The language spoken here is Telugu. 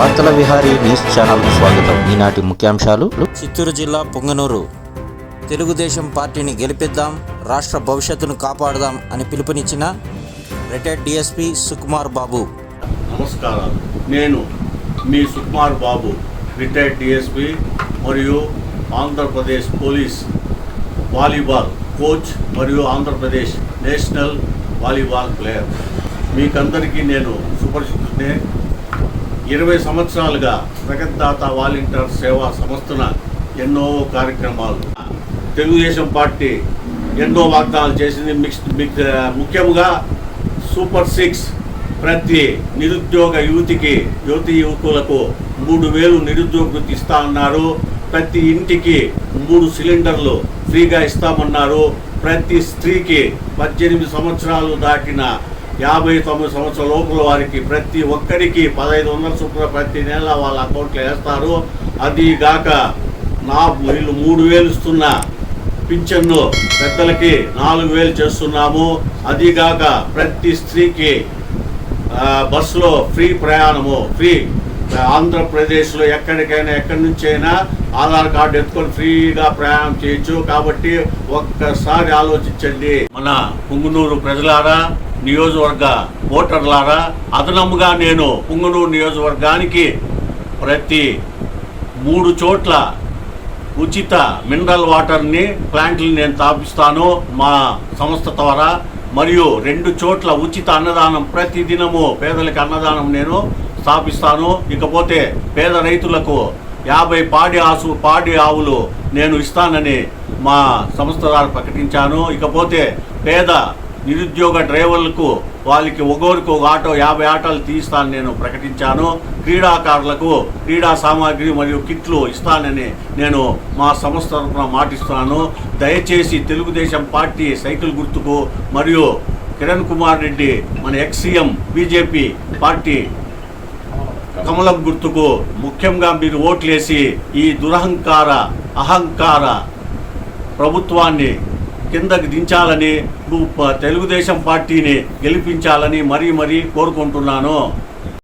వార్తల విహారీ న్యూస్ ఛానల్ స్వాగతం. ఈనాటి ముఖ్యాంశాలు. చిత్తూరు జిల్లా పొంగనూరు. తెలుగుదేశం పార్టీని గెలిపిద్దాం రాష్ట్ర భవిష్యత్తును కాపాడదాం అని పిలుపునిచ్చిన రిటైర్డ్ డిఎస్పి సుకుమార్ బాబు. నమస్కారాలు నేను మీ సుకుమార్ బాబు రిటైర్డ్ డిఎస్పి మరియు ఆంధ్రప్రదేశ్ పోలీస్ వాలీబాల్ కోచ్ మరియు ఆంధ్రప్రదేశ్ నేషనల్ వాలీబాల్ ప్లేయర్. మీకందరికీ నేను సుపరిచితునే ఇరవై సంవత్సరాలుగా జగద్దాత వాలంటీర్ సేవా సంస్థన ఎన్నో కార్యక్రమాలు. తెలుగుదేశం పార్టీ ఎన్నో వాగ్దానాలు చేసింది. మిక్స్ ముఖ్యంగా సూపర్ సిక్స్ ప్రతి నిరుద్యోగ యువతికి యువతి యువకులకు మూడు వేలు నిరుద్యోగ వృత్తి ఇస్తా అన్నారు. ప్రతి ఇంటికి మూడు సిలిండర్లు ఫ్రీగా ఇస్తామన్నారు. ప్రతి స్త్రీకి పద్దెనిమిది సంవత్సరాలు దాటిన యాభై తొమ్మిది సంవత్సరాల లోపల వారికి ప్రతి ఒక్కరికి పదహైదు వందల చొప్పున ప్రతి నెల వాళ్ళ అకౌంట్లో వేస్తారు. అదిగాక నా వీళ్ళు మూడు వేలు ఇస్తున్న పింఛన్ను పెద్దలకి నాలుగు వేలు చేస్తున్నాము. అదిగాక ప్రతి స్త్రీకి బస్సులో ఫ్రీ ప్రయాణము ఫ్రీ ఆంధ్రప్రదేశ్లో ఎక్కడికైనా ఎక్కడి నుంచి అయినా ఆధార్ కార్డు ఎత్తుకొని ఫ్రీగా ప్రయాణం చేయొచ్చు. కాబట్టి ఒక్కసారి ఆలోచించండి. మన పుంగునూరు ప్రజలారా నియోజకవర్గ ఓటర్లారా అదనముగా నేను పుంగనూరు నియోజకవర్గానికి ప్రతి మూడు చోట్ల ఉచిత మినరల్ వాటర్ని ప్లాంట్లు నేను స్థాపిస్తాను మా సంస్థ ద్వారా. మరియు రెండు చోట్ల ఉచిత అన్నదానం ప్రతి దినము పేదలకు అన్నదానం నేను స్థాపిస్తాను. ఇకపోతే పేద రైతులకు యాభై పాడి ఆసు పాడి ఆవులు నేను ఇస్తానని మా సంస్థ ద్వారా ప్రకటించాను. ఇకపోతే పేద నిరుద్యోగ డ్రైవర్లకు వాళ్ళకి ఒక్కొరికి ఒక ఆటో యాభై ఆటోలు తీస్తాను నేను ప్రకటించాను. క్రీడాకారులకు క్రీడా సామాగ్రి మరియు కిట్లు ఇస్తానని నేను మా సంస్థ తరఫున మాటిస్తున్నాను. దయచేసి తెలుగుదేశం పార్టీ సైకిల్ గుర్తుకు మరియు కిరణ్ కుమార్ రెడ్డి మన ఎక్స్ బీజేపీ పార్టీ కమలం గుర్తుకు ముఖ్యంగా మీరు ఓట్లేసి ఈ దురహంకార అహంకార ప్రభుత్వాన్ని కిందకి దించాలని తెలుగుదేశం పార్టీని గెలిపించాలని మరీ మరీ కోరుకుంటున్నాను.